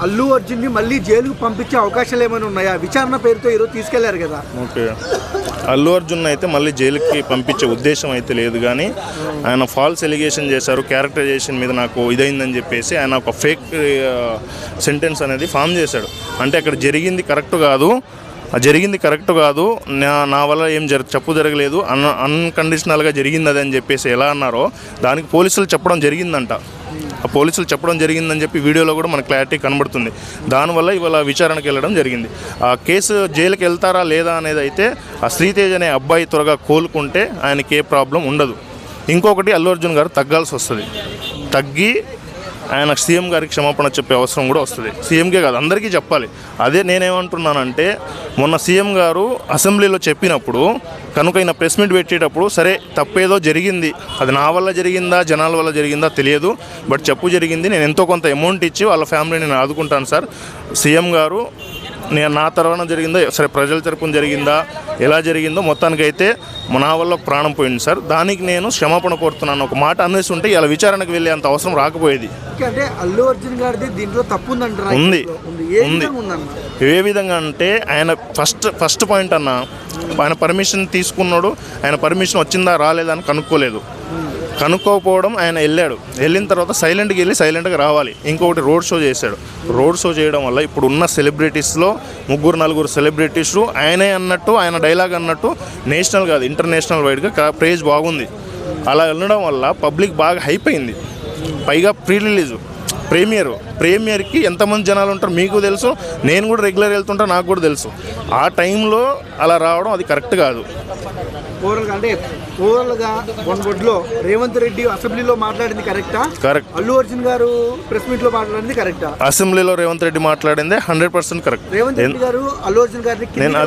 అల్లు అర్జున్ని మళ్ళీ జైలుకు పంపించే అవకాశాలు ఏమైనా ఉన్నాయా? విచారణ పేరుతో ఈరోజు తీసుకెళ్ళారు కదా. ఓకే. అల్లు అర్జున్ అయితే మళ్ళీ జైలుకి పంపించే ఉద్దేశం అయితే లేదు కానీ ఆయన ఫాల్స్ ఎలిగేషన్ చేశారు క్యారెక్టరైజేషన్ మీద నాకు ఇదైందని చెప్పేసి ఆయన ఒక ఫేక్ సెంటెన్స్ అనేది ఫామ్ చేశాడు. అంటే అక్కడ జరిగింది కరెక్ట్ కాదు. జరిగింది కరెక్ట్ కాదు. నా నా వల్ల ఏం జరి చెప్పు జరగలేదు. అన్ అన్కండిషనల్గా జరిగింది అది అని చెప్పేసి ఎలా అన్నారో దానికి పోలీసులు చెప్పడం జరిగిందంట. పోలీసులు చెప్పడం జరిగిందని చెప్పి వీడియోలో కూడా మనకు క్లారిటీ కనబడుతుంది. దానివల్ల ఇవాళ విచారణకు వెళ్ళడం జరిగింది. ఆ కేసు జైలుకి వెళ్తారా లేదా అనేది అయితే ఆ శ్రీతేజ్ అనే అబ్బాయి త్వరగా కోలుకుంటే ఆయనకి ఏ ప్రాబ్లం ఉండదు. ఇంకొకటి అల్లు అర్జున్ గారు తగ్గాల్సి వస్తుంది. తగ్గి ఆయన సీఎం గారికి క్షమాపణ చెప్పే అవసరం కూడా వస్తుంది. సీఎంకే కాదు అందరికీ చెప్పాలి. అదే నేనేమంటున్నానంటే మొన్న సీఎం గారు అసెంబ్లీలో చెప్పినప్పుడు కనుక ఈయన ప్రెస్ మీట్ పెట్టేటప్పుడు సరే తప్పేదో జరిగింది. అది నా వల్ల జరిగిందా జనాల వల్ల జరిగిందా తెలియదు. బట్ చెప్పు జరిగింది నేను ఎంతో కొంత అమౌంట్ ఇచ్చి వాళ్ళ ఫ్యామిలీని నేను ఆదుకుంటాను సార్. సీఎం గారు నేను నా తరఫున జరిగిందో? సరే ప్రజల తరపున జరిగిందా? ఎలా జరిగిందో మొత్తానికైతే నా వల్ల ప్రాణం పోయింది సార్. దానికి నేను క్షమాపణ కోరుతున్నాను. ఒక మాట అనేసి ఉంటే ఇలా విచారణకు వెళ్ళే అంత అవసరం రాకపోయేది. అంటే అల్లు అర్జున్ గారిది దీంట్లో తప్పు ఉంది. ఉంది. ఏ విధంగా అంటే ఆయన ఫస్ట్ ఫస్ట్ పాయింట్ అన్న ఆయన పర్మిషన్ తీసుకున్నాడు. ఆయన పర్మిషన్ వచ్చిందా రాలేదా అని కనుక్కోలేదు. కనుక్కోకపోవడం ఆయన వెళ్ళాడు. వెళ్ళిన తర్వాత సైలెంట్కి వెళ్ళి సైలెంట్గా రావాలి. ఇంకొకటి రోడ్ షో చేశాడు. రోడ్ షో చేయడం వల్ల ఇప్పుడు ఉన్న సెలబ్రిటీస్లో ముగ్గురు నలుగురు సెలబ్రిటీస్లు ఆయనే అన్నట్టు ఆయన డైలాగ్ అన్నట్టు నేషనల్ కాదు ఇంటర్నేషనల్ వైడ్గా ప్రేజ్ బాగుంది. అలా వెళ్ళడం వల్ల పబ్లిక్ బాగా హైప్ అయింది. పైగా ప్రీ రిలీజు ప్రీమియర్. ప్రీమియర్కి ఎంతమంది జనాలు ఉంటారు మీకు తెలుసు నేను కూడా రెగ్యులర్ వెళ్తుంటా నాకు కూడా తెలుసు. ఆ టైంలో అలా రావడం అది కరెక్ట్ కాదు. అంటే ఓవరాల్గా వన్ వర్డ్లో రేవంత్ రెడ్డి అసెంబ్లీలో మాట్లాడింది కరెక్టా? కరెక్ట్. అల్లు అర్జున్ గారు ప్రెస్ మీట్లో మాట్లాడింది కరెక్టా? అసెంబ్లీలో Revanth Reddy మాట్లాడిందే hundred percent correct. Revanth Reddy garu Allu Arjun గారిని నేను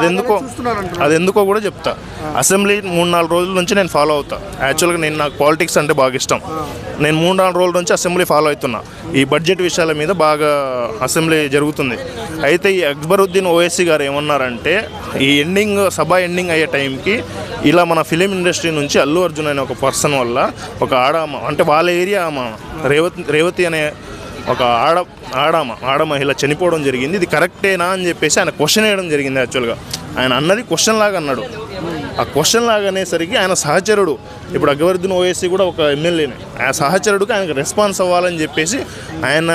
అది ఎందుకో కూడా చెప్తా. అసెంబ్లీ మూడు నాలుగు రోజుల నుంచి నేను ఫాలో అవుతా. యాక్చువల్గా నేను నాకు పాలిటిక్స్ అంటే బాగా ఇష్టం. నేను మూడు నాలుగు రోజుల నుంచి అసెంబ్లీ ఫాలో అవుతున్నా. ఈ బడ్జెట్ విషయాల మీద బాగా అసెంబ్లీ జరుగుతుంది. అయితే ఈ అక్బరుద్దీన్ ఓఎస్సీ గారు ఏమన్నారంటే ఈ ఎండింగ్ సభ ఎండింగ్ అయ్యే టైంకి ఇలా మన ఫిలిం ఇండస్ట్రీ నుంచి అల్లు అర్జున్ అనే ఒక పర్సన్ వల్ల ఒక ఆడామ అంటే వాళ్ళ ఏరియా ఆమె రేవతి రేవతి అనే ఒక ఆడ ఆడామ ఆడ మహిళ చనిపోవడం జరిగింది. ఇది కరెక్టేనా అని చెప్పేసి ఆయన క్వశ్చన్ వేయడం జరిగింది యాక్చువల్గా. ఆయన అన్నది క్వశ్చన్ లాగా అన్నాడు. ఆ క్వశ్చన్ లాగానేసరికి ఆయన సహచరుడు. ఇప్పుడు అగ్వర్ధన్ ఓఎస్సీ కూడా ఒక ఎమ్మెల్యేనే. ఆ సహచరుడికి ఆయనకు రెస్పాన్స్ అవ్వాలని చెప్పేసి ఆయన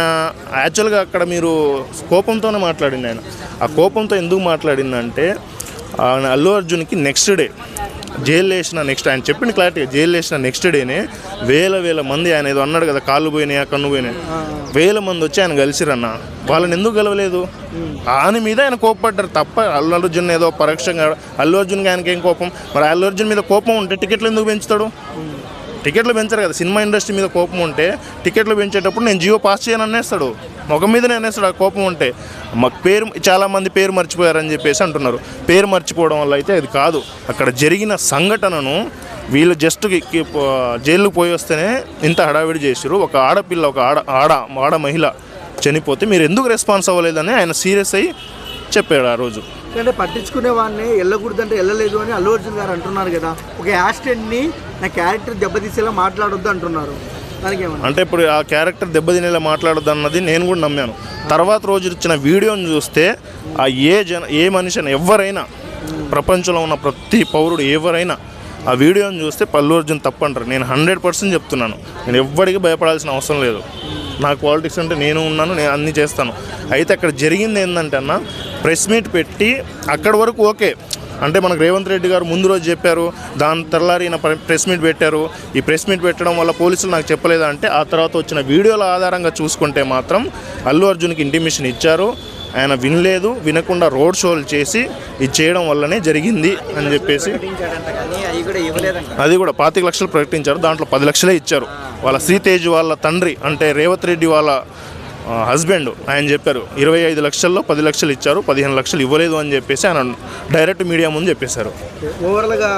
యాక్చువల్గా అక్కడ మీరు కోపంతోనే మాట్లాడింది ఆయన. ఆ కోపంతో ఎందుకు మాట్లాడిందంటే ఆయన అల్లు అర్జున్కి నెక్స్ట్ డే జైలు వేసిన నెక్స్ట్ ఆయన చెప్పిన క్లారిటీ జైలు వేసిన నెక్స్ట్ డేనే వేల వేల మంది ఆయన ఏదో అన్నాడు కదా కాళ్ళు పోయినాయా కన్ను పోయినాయి. వేల మంది వచ్చి ఆయన కలిసిరన్న. వాళ్ళని ఎందుకు గెలవలేదు ఆయన మీద ఆయన కోపపడ్డారు తప్ప అల్లు అర్జున్ ఏదో పరోక్షంగా అల్లు అర్జున్కి ఆయనకి ఏం కోపం? మరి అల్లు అర్జున్ మీద కోపం ఉంటే టికెట్లు ఎందుకు పెంచుతాడు? టికెట్లు పెంచరు కదా. సినిమా ఇండస్ట్రీ మీద కోపం ఉంటే టికెట్లు పెంచేటప్పుడు నేను జియో పాస్ చేయను అనేస్తాడు. ముఖం మీదనే అనేస్తాడు ఆ కోపం ఉంటే. మాకు పేరు చాలామంది పేరు మర్చిపోయారని చెప్పేసి అంటున్నారు. పేరు మర్చిపోవడం వల్ల అయితే అది కాదు. అక్కడ జరిగిన సంఘటనను వీళ్ళు జస్ట్ జైలుకు పోయి వస్తేనే ఇంత హడావిడి చేసారు ఒక ఆడపిల్ల ఒక ఆడ ఆడ ఆడ మహిళ చనిపోతే మీరు ఎందుకు రెస్పాన్స్ అవ్వలేదని ఆయన సీరియస్ అయ్యి చెప్పాడు ఆ రోజు. అంటే పట్టించుకునే వాడిని వెళ్ళకూడదంటే వెళ్ళలేదు అని అల్లు అర్జున్ గారు అంటున్నారు కదా. ఒక యాక్సిడెంట్ని క్యారెక్టర్ దెబ్బతీసేలా మాట్లాడొద్దు అంటున్నారు. అంటే ఇప్పుడు ఆ క్యారెక్టర్ దెబ్బతినేలా మాట్లాడొద్దు అన్నది నేను కూడా నమ్మాను. తర్వాత రోజు ఇచ్చిన వీడియోని చూస్తే ఆ ఏ జన ఏ మనిషిని ఎవరైనా ప్రపంచంలో ఉన్న ప్రతి పౌరుడు ఎవరైనా ఆ వీడియోని చూస్తే పల్లు అర్జున్ తప్పు అంటారు నేను హండ్రెడ్ పర్సెంట్ చెప్తున్నాను. నేను ఎవ్వడికి భయపడాల్సిన అవసరం లేదు. నా క్వాలిటీస్ అంటే నేను ఉన్నాను నేను అన్నీ చేస్తాను. అయితే అక్కడ జరిగింది ఏంటంటే అన్న ప్రెస్ మీట్ పెట్టి అక్కడి వరకు ఓకే. అంటే మనకు రేవంత్ రెడ్డి గారు ముందు రోజు చెప్పారు దాని తెల్లారి ప్రెస్ మీట్ పెట్టారు. ఈ ప్రెస్ మీట్ పెట్టడం వల్ల పోలీసులు నాకు చెప్పలేదు అంటే ఆ తర్వాత వచ్చిన వీడియోల ఆధారంగా చూసుకుంటే మాత్రం అల్లు అర్జున్కి ఇంటిమేషన్ ఇచ్చారు. ఆయన వినలేదు వినకుండా రోడ్ షోలు చేసి ఇది చేయడం వల్లనే జరిగింది అని చెప్పేసి అది కూడా పాతిక లక్షలు ప్రకటించారు. దాంట్లో పది లక్షలే ఇచ్చారు. వాళ్ళ శ్రీతేజ్ వాళ్ళ తండ్రి అంటే రేవత్ రెడ్డి వాళ్ళ హస్బెండ్ ఆయన చెప్పారు ఇరవై ఐదు లక్షల్లో పది లక్షలు ఇచ్చారు పదిహేను లక్షలు ఇవ్వలేదు అని చెప్పేసి ఆయన డైరెక్ట్ మీడియా ముందు చెప్పేశారు. ఓవరాల్గా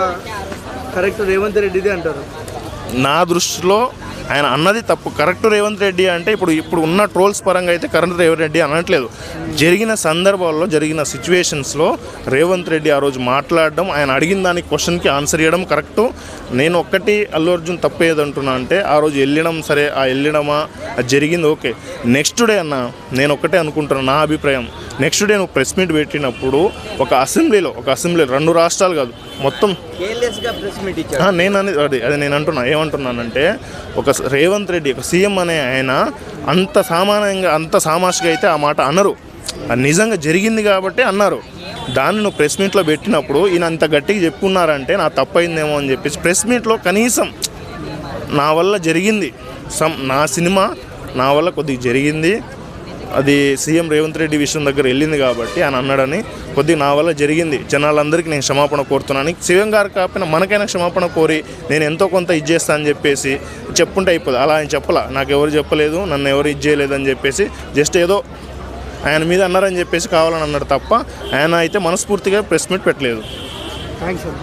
కరెక్ట్ రేవంత్ రెడ్డిది అంటారు? నా దృష్టిలో ఆయన అన్నది తప్పు. కరెక్ట్ రేవంత్ రెడ్డి అంటే ఇప్పుడు ఇప్పుడు ఉన్న ట్రోల్స్ పరంగా అయితే కరెంట్ రేవంత్ రెడ్డి అనట్లేదు. జరిగిన సందర్భాల్లో జరిగిన సిచ్యువేషన్స్లో రేవంత్ రెడ్డి ఆ రోజు మాట్లాడడం ఆయన అడిగిన దానికి క్వశ్చన్కి ఆన్సర్ ఇవ్వడం కరెక్టు. నేను ఒక్కటి అల్లు అర్జున్ తప్పు ఏదంటున్నా అంటే ఆ రోజు వెళ్ళడం సరే ఆ వెళ్ళడమా అది జరిగింది ఓకే. నెక్స్ట్ డే అన్న నేను ఒక్కటే అనుకుంటున్నాను నా అభిప్రాయం. నెక్స్ట్ డే నువ్వు ప్రెస్ మీట్ పెట్టినప్పుడు ఒక అసెంబ్లీలో ఒక అసెంబ్లీ రెండు రాష్ట్రాలు కాదు మొత్తం నేను అనేది అదే అదే నేను అంటున్నా ఏమంటున్నానంటే ఒక రేవంత్ రెడ్డి ఒక సీఎం అనే ఆయన అంత సామాన్యంగా అంత సామాషిగా అయితే ఆ మాట అనరు. అది నిజంగా జరిగింది కాబట్టి అన్నారు. దాన్ని నువ్వు ప్రెస్ మీట్లో పెట్టినప్పుడు ఈయన అంత గట్టిగా చెప్పుకున్నారంటే నా తప్పైందేమో అని చెప్పేసి ప్రెస్ మీట్లో కనీసం నా వల్ల జరిగింది. సమ్ నా సినిమా నా వల్ల కొద్దిగా జరిగింది. అది సీఎం రేవంత్ రెడ్డి విషయం దగ్గర వెళ్ళింది కాబట్టి ఆయన అన్నాడని కొద్దిగా నా వల్ల జరిగింది. జనాలందరికీ నేను క్షమాపణ కోరుతున్నాను. సీఎం గారు కాకపోయినా మనకైనా క్షమాపణ కోరి నేను ఎంతో కొంత ఇచ్చేస్తా అని చెప్పేసి చెప్పుంటే అయిపోదు. అలా ఆయన చెప్పలా. నాకు ఎవరు చెప్పలేదు నన్ను ఎవరు ఇచ్చేయలేదు అని చెప్పేసి జస్ట్ ఏదో ఆయన మీద అన్నారని చెప్పేసి కావాలని అన్నాడు తప్ప ఆయన అయితే మనస్ఫూర్తిగా ప్రెస్ మీట్ పెట్టలేదు. థ్యాంక్స్